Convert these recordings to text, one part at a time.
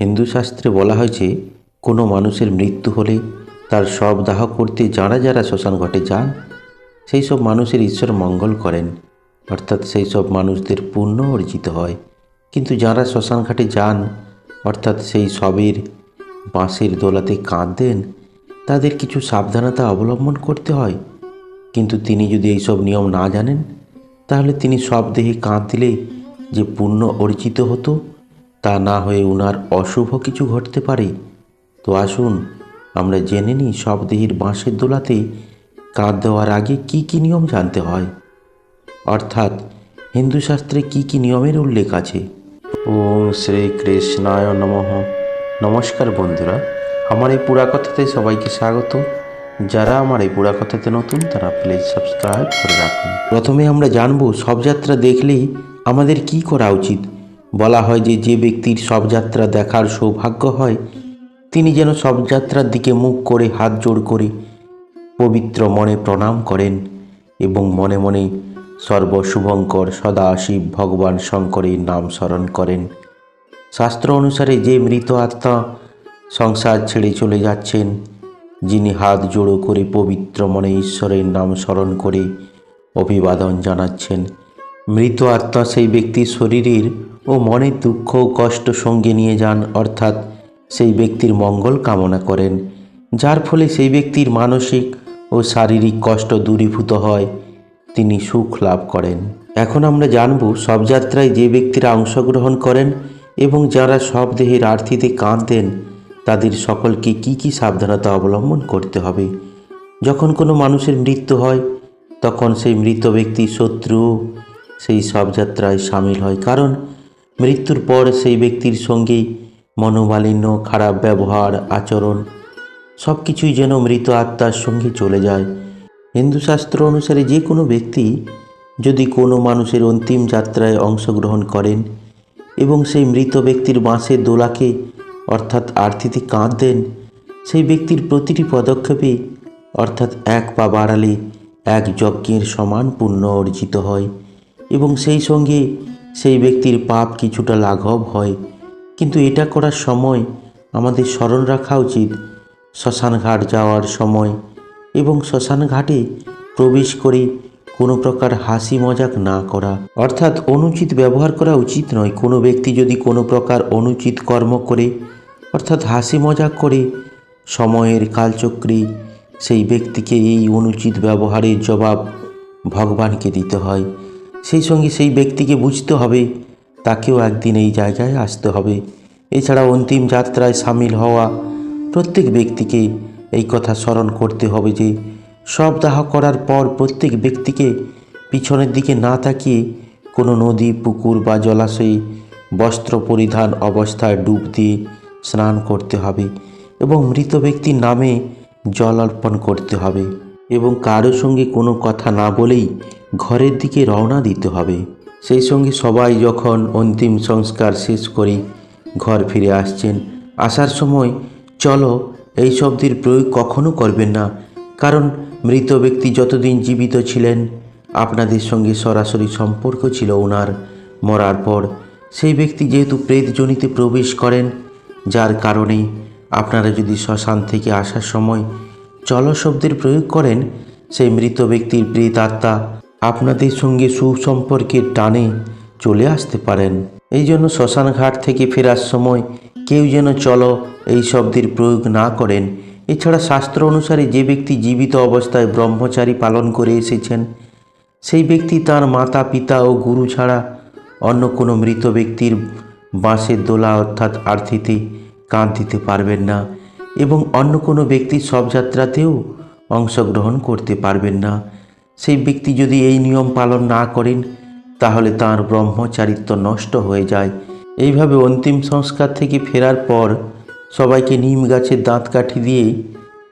হিন্দু শাস্ত্রে বলা হয়েছে, কোনো মানুষের মৃত্যু হলে তার সব দাহ করতে যারা যারা শ্মশান ঘাটে যান, সেই সব মানুষের ঈশ্বর মঙ্গল করেন। অর্থাৎ সেই সব মানুষদের পুণ্য অর্জিত হয়। কিন্তু যারা শ্মশান ঘাটে যান, অর্থাৎ সেই শবের বাঁশের দোলাতে কাঁদেন, তাদের কিছু সাবধানতা অবলম্বন করতে হয়। কিন্তু তিনি যদি এইসব নিয়ম না জানেন, তাহলে তিনি সব দেহে কাঁদ দিলে যে পুণ্য অর্জিত হতো তা না হয়ে উনার অশুভ কিছু ঘটতে পারে? তো আসুন আমরা জেনে নিই সব দেহের বাঁশের দোলাতে কাঁধ দেওয়ার আগে কি কি নিয়ম জানতে হয়। অর্থাৎ হিন্দু শাস্ত্রে কি কি নিয়মের উল্লেখ আছে? ওম শ্রী কৃষ্ণায় নমঃ। নমস্কার বন্ধুরা আমার এই পুরা কথাতে সবাইকে স্বাগত। যারা আমার এই পুরা কথাতে নতুন তারা প্লিজ সাবস্ক্রাইব করে রাখুন। প্রথমে আমরা জানব শবযাত্রা দেখলেই আমাদের কি করা উচিত। বলা হয় যে যে ব্যক্তির শবযাত্রা দেখার সৌভাগ্য হয়, তিনি যেন শবযাত্রার দিকে মুখ করে হাত জোড় করে পবিত্র মনে প্রণাম করেন এবং মনে মনে সর্বশুভঙ্কর সদাশিব ভগবান শঙ্করের নাম স্মরণ করেন। শাস্ত্র অনুসারে যে মৃত আত্মা সংসার ছেড়ে চলে যাচ্ছেন, যিনি হাত জোড়ো করে পবিত্র মনে ঈশ্বরের নাম স্মরণ করে অভিবাদন জানাচ্ছেন। মৃত আত্মা সেই ব্যক্তির শরীরের ও মনের দুঃখ ও কষ্ট সঙ্গে নিয়ে যান, অর্থাৎ সেই ব্যক্তির মঙ্গল কামনা করেন। যার ফলে সেই ব্যক্তির মানসিক ও শারীরিক কষ্ট দূরীভূত হয়, তিনি সুখ লাভ করেন। এখন আমরা জানব, সব যাত্রায় যে ব্যক্তিরা অংশগ্রহণ করেন এবং যারা সব দেহের আর্থিতে কাঁদেন তাদের সকলকে কি কি সাবধানতা অবলম্বন করতে হবে? যখন কোনো মানুষের মৃত্যু হয়, তখন সেই মৃত ব্যক্তির শত্রু সেই সব যাত্রায় সামিল হয়। কারণ মৃত্যুর পর সেই ব্যক্তির সঙ্গে মনোমালিন্য, খারাপ ব্যবহার, আচরণ সব কিছুই যেন মৃত আত্মার সঙ্গে চলে যায়। হিন্দু শাস্ত্র অনুসারে যে কোনো ব্যক্তি যদি কোনো মানুষের অন্তিম যাত্রায় অংশগ্রহণ করেন এবং সেই মৃত ব্যক্তির বাঁশের দোলাকে, অর্থাৎ আর্থিতে কাঁধ দেন, সেই ব্যক্তির প্রতিটি পদক্ষেপে, অর্থাৎ এক পা বাড়ালে এক যজ্ঞের সমান পুণ্য অর্জিত হয়। এবং সেই সঙ্গে সেই ব্যক্তির পাপ কিছুটা লাঘব হয়। কিন্তু এটা করার সময় আমাদের স্মরণ রাখা উচিত। শ্মশানঘাট যাওয়ার সময় এবং শ্মশান ঘাটে প্রবেশ করে কোনো প্রকার হাসি মজাক না করা। অর্থাৎ অনুচিত ব্যবহার করা উচিত নয়। কোনো ব্যক্তি যদি কোনো প্রকার অনুচিত কর্ম করে, অর্থাৎ হাসি মজাক করে, সময়ের কালচক্রে সেই ব্যক্তিকে এই অনুচিত ব্যবহারের জবাব ভগবানকে দিতে হয়। সেই সঙ্গে সেই ব্যক্তিকে বুঝতে হবে, তাকেও একদিন এই জায়গায় আসতে হবে। এছাড়া অন্তিম যাত্রায় সামিল হওয়া প্রত্যেক ব্যক্তিকে এই কথা স্মরণ করতে হবে যে, সব দাহ করার পর প্রত্যেক ব্যক্তিকে পিছনের দিকে না তাকিয়ে কোনো নদী, পুকুর বা জলাশয়ে বস্ত্র পরিধান অবস্থায় ডুব দিয়ে স্নান করতে হবে এবং মৃত ব্যক্তির নামে জল অর্পণ করতে হবে এবং কারও সঙ্গে কোনো কথা না বলেই ঘরের দিকে রওনা দিতে হবে। সেই সঙ্গে সবাই যখন অন্তিম সংস্কার শেষ করে ঘর ফিরে আসছেন, আসার সময়, চলো, এই শব্দের প্রয়োগ কখনো করবেন না, কারণ মৃত ব্যক্তি যতদিন জীবিত ছিলেন, আপনাদের সঙ্গে সরাসরি সম্পর্ক ছিল ওনার মরার পর, সেই ব্যক্তি যেহেতু প্রেতজনিতে প্রবেশ করেন, যার কারণে আপনারা যদি শ্মশান থেকে আসার সময় চল শব্দের প্রয়োগ করেন, সেই মৃত ব্যক্তির প্রেত আত্মা আপনাদের সঙ্গে সুসম্পর্কের টানে চলে আসতে পারেন। এই জন্য শ্মশানঘাট থেকে ফেরার সময় কেউ যেন চলো এই শব্দের প্রয়োগ না করেন। এছাড়া শাস্ত্র অনুসারে যে ব্যক্তি জীবিত অবস্থায় ব্রহ্মচারী পালন করে এসেছেন, সেই ব্যক্তি তার মাতা, পিতা ও গুরু ছাড়া অন্য কোনো মৃত ব্যক্তির বাঁশের দোলা অর্থাৎ আর্থিতে কাঁধ দিতে পারবেন না এবং অন্য কোনো ব্যক্তির শবযাত্রাতেও অংশগ্রহণ করতে পারবেন না। সেই ব্যক্তি যদি এই নিয়ম পালন না করেন, তাহলে তার ব্রহ্মচারিত্ব নষ্ট হয়ে যায়। এইভাবে অন্তিম সংস্কার থেকে ফেরার পর সবাইকে নিম গাছের দাঁত কাঠি দিয়ে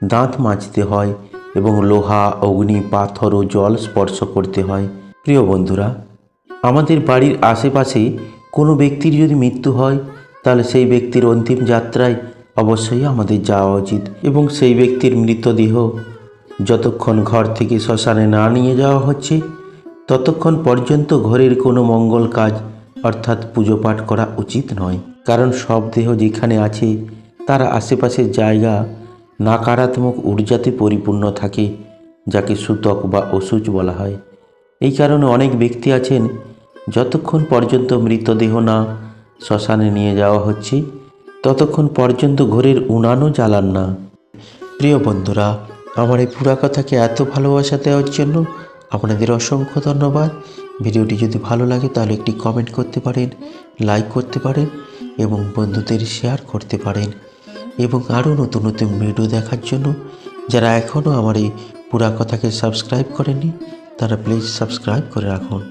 দাঁত মাজতে হয় এবং লোহা, অগ্নি, পাথর ও জল স্পর্শ করতে হয়। প্রিয় বন্ধুরা, আমাদের বাড়ির আশেপাশে কোনো ব্যক্তির যদি মৃত্যু হয়, তাহলে সেই ব্যক্তির অন্তিম যাত্রায় অবশ্যই আমাদের যাওয়া উচিত এবং সেই ব্যক্তির মৃতদেহ যতক্ষণ ঘর থেকে শ্মশানে না নিয়ে যাওয়া হচ্ছে, ততক্ষণ পর্যন্ত ঘরের কোনো মঙ্গল কাজ অর্থাৎ পুজো পাঠ করা উচিত নয়। কারণ সব দেহ যেখানে আছে, তার আশেপাশের জায়গা নাকারাত্মক ঊর্জাতে পরিপূর্ণ থাকে, যাকে সূতক বা অসুচ বলা হয়। এই কারণে অনেক ব্যক্তি আছেন, যতক্ষণ পর্যন্ত মৃতদেহ না শ্মশানে নিয়ে যাওয়া হচ্ছে, ততক্ষণ পর্যন্ত ঘরের উনানও জ্বালান না। প্রিয় বন্ধুরা আমার এই পুরা কথাকে এত ভালোবাসা দেওয়ার জন্য আপনাদের অসংখ্য ধন্যবাদ। ভিডিওটি যদি ভালো লাগে তাহলে একটি কমেন্ট করতে পারেন, লাইক করতে পারেন এবং বন্ধুদের শেয়ার করতে পারেন। এবং আরও নতুন নতুন ভিডিও দেখার জন্য যারা এখনও আমার এই পুরা কথাকে সাবস্ক্রাইব করেনি তারা প্লিজ সাবস্ক্রাইব করে রাখুন।